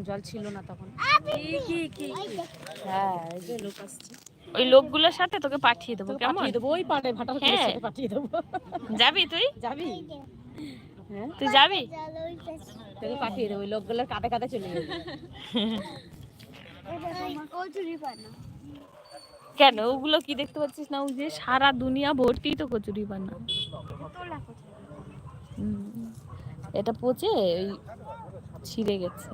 তখন জল ছিল না তখন। হ্যাঁ এই যে লোক আসছে। ওই লোকগুলোর সাথে তোকে পাঠিয়ে দেবো কেমন? পাঠিয়ে দেবো ওই পাড়ে ভাটা। সাথে পাঠিয়ে দেবো। যাবি তুই? যাবি? হ্যাঁ? তুই যাবি? তোকে পাঠিয়ে দেবো ওই লোকগুলোর কাঁধে কাঁধে চলে যাবে। কেন? ওগুলো কি দেখতে পাচ্ছিস না? ওই যে সারা দুনিয়া ভর্তি তো কচুরি। হুম। এটা পচে ওই ছিঁড়ে গেছে।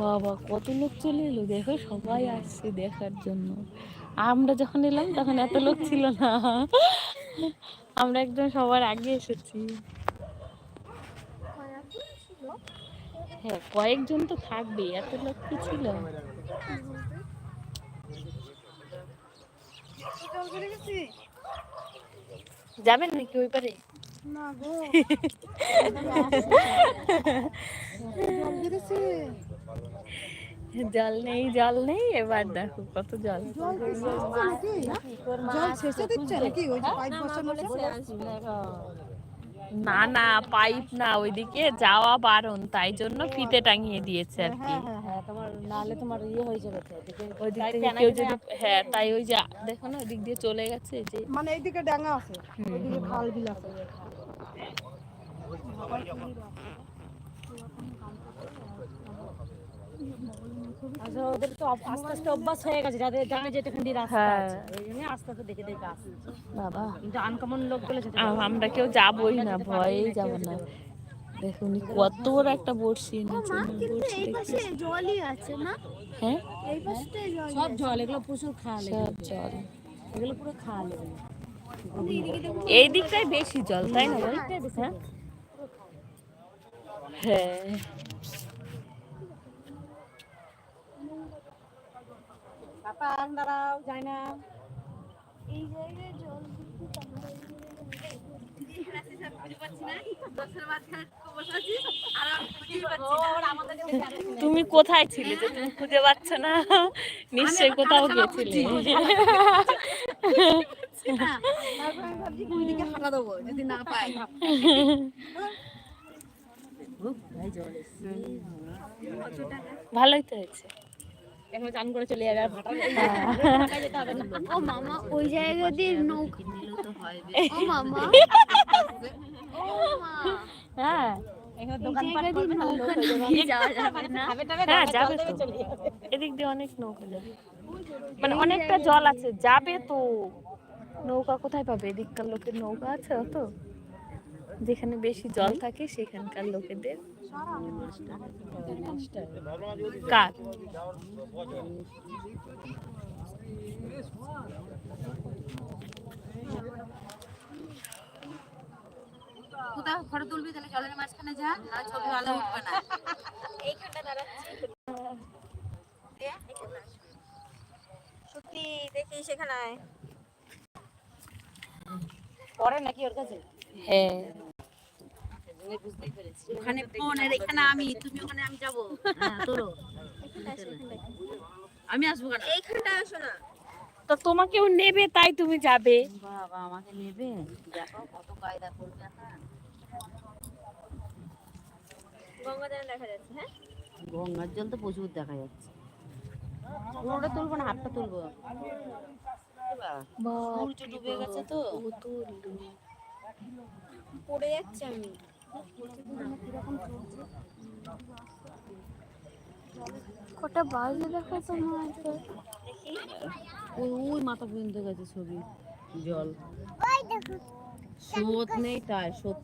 বাবা কত লোক চলে এলো। দেখো সবাই আসছে দেখার জন্য। আমরা যখন এলাম তখন এত লোক ছিল না। আমরা একদম সবার আগে এসেছি। হ্যাঁ কয়েকজন তো থাকবে এত লোক কি ছিল। যাবেন নাকি ওই পারে? জল নেই জল নেই এবার দেখো কত জল। জল শেষে দিচ্ছে নাকি? ওই যে পাইপ বসানো না না পাইপ না ওইদিকে যাওয়া বারণ তাই জন্য ফিতে টাঙিয়ে দিয়েছে আর কি। হ্যাঁ হ্যাঁ তোমার নাহলে তোমার ইয়ে হয়ে যাবে ওই দিক থেকে কেউ যদি হ্যাঁ তাই ওই যে দেখো না দিয়ে চলে গেছে যে। মানে এইদিকে ডাঙ্গা আছে ওইদিকে খাল বিল আছে। আচ্ছা ওদের তো আস্তে আস্তে অভ্যাস হয়ে গেছে যাদের জানে যে এখান দিয়ে রাস্তা হ্যাঁ। আছে ওই জন্য আস্তে আস্তে দেখে দেখে আসছে। বাবা। কিন্তু আনকমন লোকগুলো যেতে আমরা কেউ যাবই না ভয়েই যাব না। দেখুন কত বড় একটা বড়শি এনেছে বড়শি জলই আছে না হ্যাঁ? এই পাশটায় জল সব জল এগুলো প্রচুর খাল। সব জল। এগুলো পুরো খাল। এই দিকটাই বেশি জল তাই না? হ্যাঁ। পাপা দাঁড়াও যায় না। এই জায়গায় জল তুমি কোথায় ছিলে যে তুমি খুঁজে পাচ্ছ না? নিশ্চয়ই কোথাও গেছিলে যদি না পাই ভালোই তো হয়েছে। এখন চান করে চলে যাবে। আর ভাটা ভাটায় যেতে হবে না ও মামা ওই জায়গা দিয়ে নৌকা ও মামা। ও মা। হ্যাঁ। এখানে এই দোকান পাট জায়গা দিয়ে করবে না লোক নৌকা হয়ে যাবে। নিয়ে যাওয়া যাবে না। খাবে টাবে হ্যাঁ জল যাবে থেকে তো। চলে যাবে। এদিক দিয়ে অনেক নৌকা যাবে মানে অনেকটা জল আছে যাবে তো। নৌকা কোথায় পাবে? এদিককার লোকের নৌকা আছে তো যেখানে বেশি জল থাকে সেখানকার লোকেদের কার কোথাও ফটো তুলবি তাহলে জলের মাঝখানে যা না ছবি ভালো উঠবে না। সত্যি দেখি সেখানে পরে নাকি ওর কাছে? হ্যাঁ। ওখানে ফোন আর এখানে আমি তুমি ওখানে আমি যাব। হ্যাঁ আমি আসব কেন? এইখানটা আসো না। তো তোমাকেও নেবে তাই তুমি যাবে। বাবা আমাকে নেবে? দেখো কত কায়দা করবে এখন গঙ্গাধারে দেখা যাচ্ছে হ্যাঁ? গঙ্গার জল তো প্রচুর দেখা যাচ্ছে। পুরোটা তুলবো না হাতটা তুলবো। সূর্য ডুবে গেছে তো। পড়ে যাচ্ছে আমি। কটা বাজে দেখো তোমার দেখি। ওই ওই মাথা পর্যন্ত গেছে ছবি। জল। স্রোত নেই তাই স্রোত